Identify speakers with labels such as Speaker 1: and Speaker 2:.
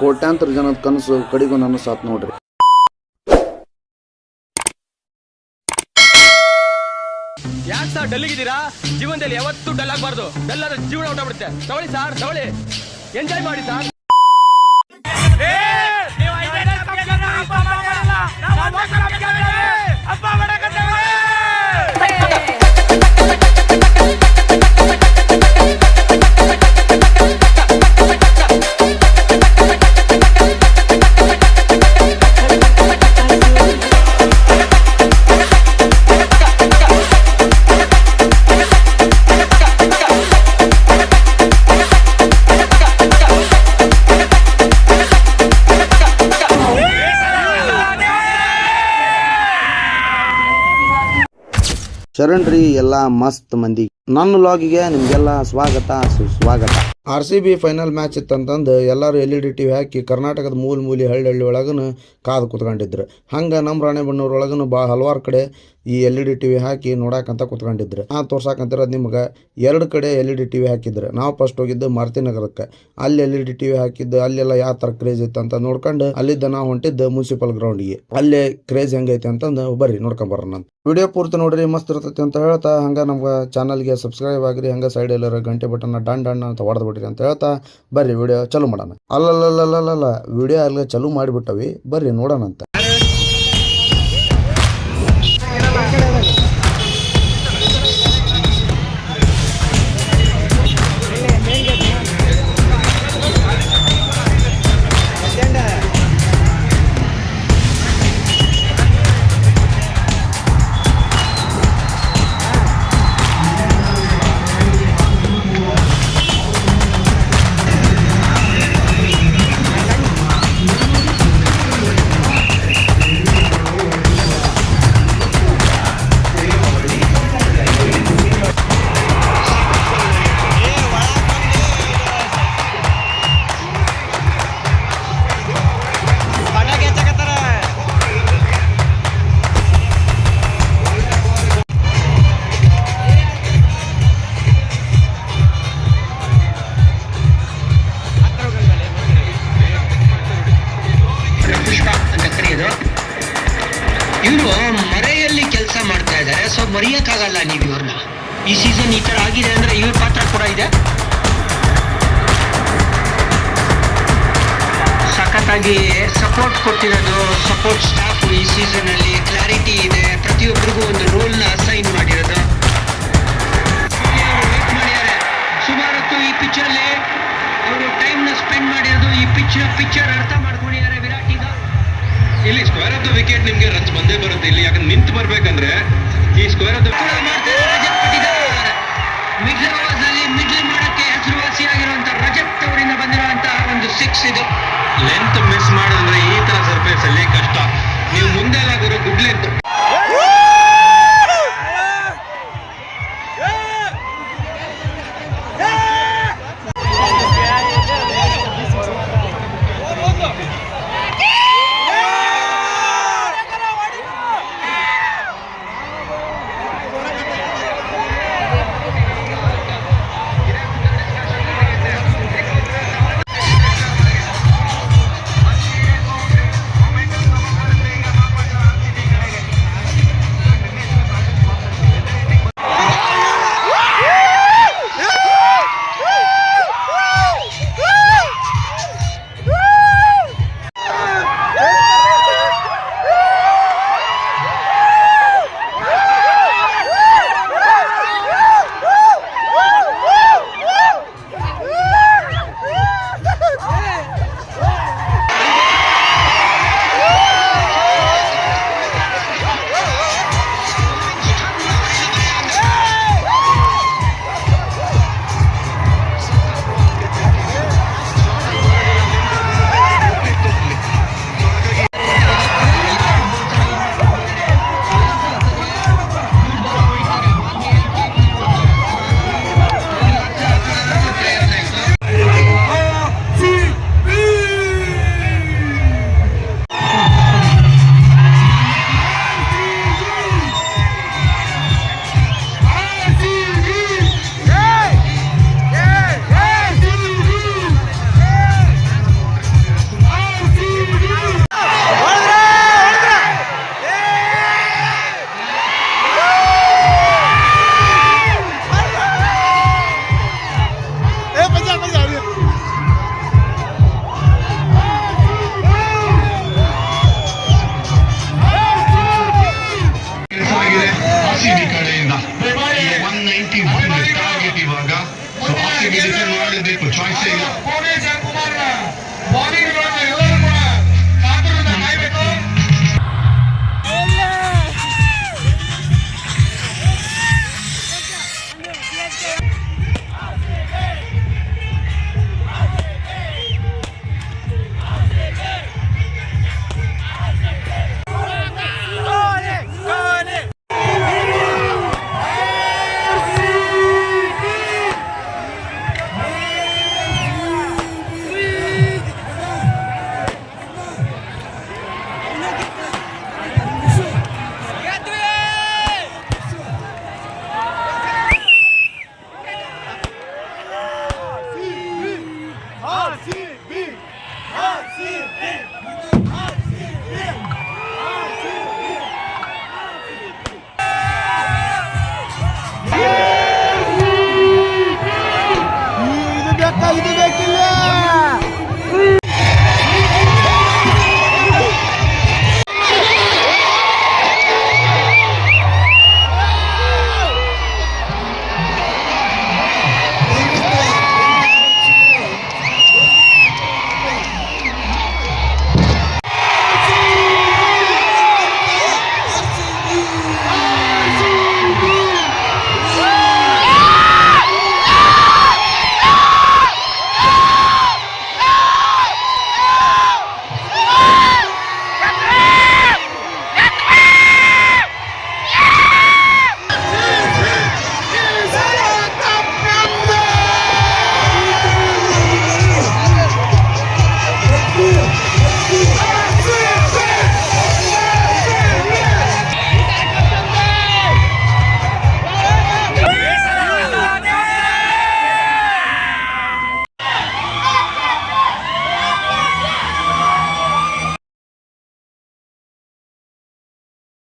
Speaker 1: ಕೋಟ್ಯಾಂತರ ಜನದ ಕನಸು ಕಡಿಗೂ ನನ್ನ ಸಾತ್ ನೋಡ್ರಿ.
Speaker 2: ಯಾಕೆ ಸರ್ ಡಲ್ಲಿಗಿದ್ದೀರಾ? ಜೀವನದಲ್ಲಿ ಯಾವತ್ತೂ ಡಲ್ ಆಗಬಾರ್ದು. ಡಲ್ ಆದ್ರೆ ಜೀವನ ಹೊಟ್ಟಬಿಡುತ್ತೆ ತಗೊಳ್ಳಿ ಸರ್, ತಗೊಳ್ಳಿ. ಎಂಜಾಯ್ ಮಾಡಿ ಸರ್.
Speaker 1: ಶರಣ್ರಿ ಎಲ್ಲ ಮಸ್ತ್ ಮಂದಿ. ನನ್ನ ಲಾಗಿಗೆ ನಿಮ್ಗೆಲ್ಲ ಸ್ವಾಗತ ಸುಸ್ವಾಗತ. R C B final match ಇತ್ತಂತಂದು ಎಲ್ಲರೂ L E D T V ಹಾಕಿ ಕರ್ನಾಟಕದ ಮೂಲ ಮೂಲಿ ಹಳ್ಳಿ ಹಳ್ಳಿ ಒಳಗೂ ಕಾದು ಕುತ್ಕೊಂಡಿದ್ರು. ಹಂಗೆ ನಮ್ಮ ರಾಣೆಬೆನ್ನೂರು ಒಳಗನು ಭಾಳ ಹಲವಾರು ಕಡೆ ಈ L E D T V ಹಾಕಿ ನೋಡಕ್ಕಂತ ಕುತ್ಕೊಂಡಿದ್ರು. ಆ ತೋರ್ಸಾಕಂತಿರೋದು ನಿಮ್ಗೆ ಎರಡು ಕಡೆ L E D T V ಹಾಕಿದ್ರು. ನಾವು ಫಸ್ಟ್ ಹೋಗಿದ್ದು ಮಾರುತಿನಗರಕ್ಕೆ ಅಲ್ಲಿ L E D T V ಹಾಕಿದ್ದು, ಅಲ್ಲೆಲ್ಲ ಯಾವ ಥರ ಕ್ರೇಜ್ ಇತ್ತು ಅಂತ ನೋಡ್ಕೊಂಡು ಅಲ್ಲಿದ್ದ ನಾವು ಹೊಂಟಿದ್ದು ಮುನ್ಸಿಪಲ್ ಗ್ರೌಂಡಿಗೆ ಅಲ್ಲೇ ಕ್ರೇಜ್ ಹೆಂಗೈತೆ ಅಂತಂದು ಬರ್ರಿ ನೋಡ್ಕೊಂಬರೋಣ ವಿಡಿಯೋ ಪೂರ್ತಿ ನೋಡ್ರಿ, ಮಸ್ತ್ ಇರ್ತೈತಿ ಅಂತ ಹೇಳ್ತಾ, ಹಂಗೆ ನಮ್ಗೆ ಚಾನಲ್ಗೆ ಸಬ್ಸ್ಕ್ರೈಬ್ ಆಗ್ರಿ, ಹಂಗೆ ಸೈಡ್ ಎಲ್ಲರೂ ಗಂಟೆ ಬಟನ್ನ ಡನ್ ಡನ್ ಅಂತ ಹೊಡೆದು ಅಂತ ಹೇಳ್ತಾ ಬರ್ರಿ ವಿಡಿಯೋ ಚಲೋ ಮಾಡೋಣ. ಅಲ್ಲಲ್ಲಲ್ಲಲ್ಲಲ್ಲ ವಿಡಿಯೋ ಅಲ್ಲ ಚಲೋ ಮಾಡಿಬಿಟ್ಟವಿ ಬರ್ರಿ ನೋಡೋಣ
Speaker 3: ಸೊ ಮರೆಯೋಕ್ಕಾಗಲ್ಲ ನೀವು ಇವ್ರನ್ನ. ಈ ಸೀಸನ್ ಈ ಥರ ಆಗಿದೆ ಅಂದ್ರೆ ಇವ್ರ ಪಾತ್ರ ಕೂಡ ಇದೆ. ಸಖತ್ತಾಗಿ ಸಪೋರ್ಟ್ ಕೊಟ್ಟಿರೋದು ಸಪೋರ್ಟ್ ಸ್ಟಾಫ್ ಈ ಸೀಸನ್ ಅಲ್ಲಿ ಕ್ಲಾರಿಟಿ ಇದೆ. ಪ್ರತಿಯೊಬ್ಬರಿಗೂ ಒಂದು ರೋಲ್ನ ಅಸೈನ್ ಮಾಡಿರೋದು. ಸುಮಾರತ್ತು ಮಾಡಿದ್ದಾರೆ. ಸುಮಾರು ಹೊತ್ತು ಈ ಪಿಚ್ ಅಲ್ಲಿ ಅವರು ಟೈಮ್ನ ಸ್ಪೆಂಡ್ ಮಾಡಿರೋದು, ಈ ಪಿಚ್ ಪಿಕ್ಚರ್ ಅರ್ಥ ಮಾಡ್ಕೊಂಡಿದ್ದಾರೆ ವಿರಾಟ್ ಈಗ.
Speaker 4: ಇಲ್ಲಿ ಸ್ಕ್ವೇರ್ ಆಫ್ ದ ವಿಕೆಟ್ ನಿಮಗೆ ರನ್ಸ್ ಬಂದೇ ಬರುತ್ತೆ ಇಲ್ಲಿ. ಯಾಕಂದ್ರೆ ನಿಂತು ಬರ್ಬೇಕಂದ್ರೆ ಈ ಸ್ಕೋರ್ ಮಿಡ್ಲ್ ಓವರ್ನಲ್ಲಿ
Speaker 3: ಮಿಡ್ಲ್ ಮಾಡಕ್ಕೆ ಹೆಸರುವಾಸಿಯಾಗಿರುವಂತಹ ರಜತ್ ಅವರಿಂದ ಬಂದಿರುವಂತಹ ಒಂದು ಸಿಕ್ಸ್ ಇದು. which I see.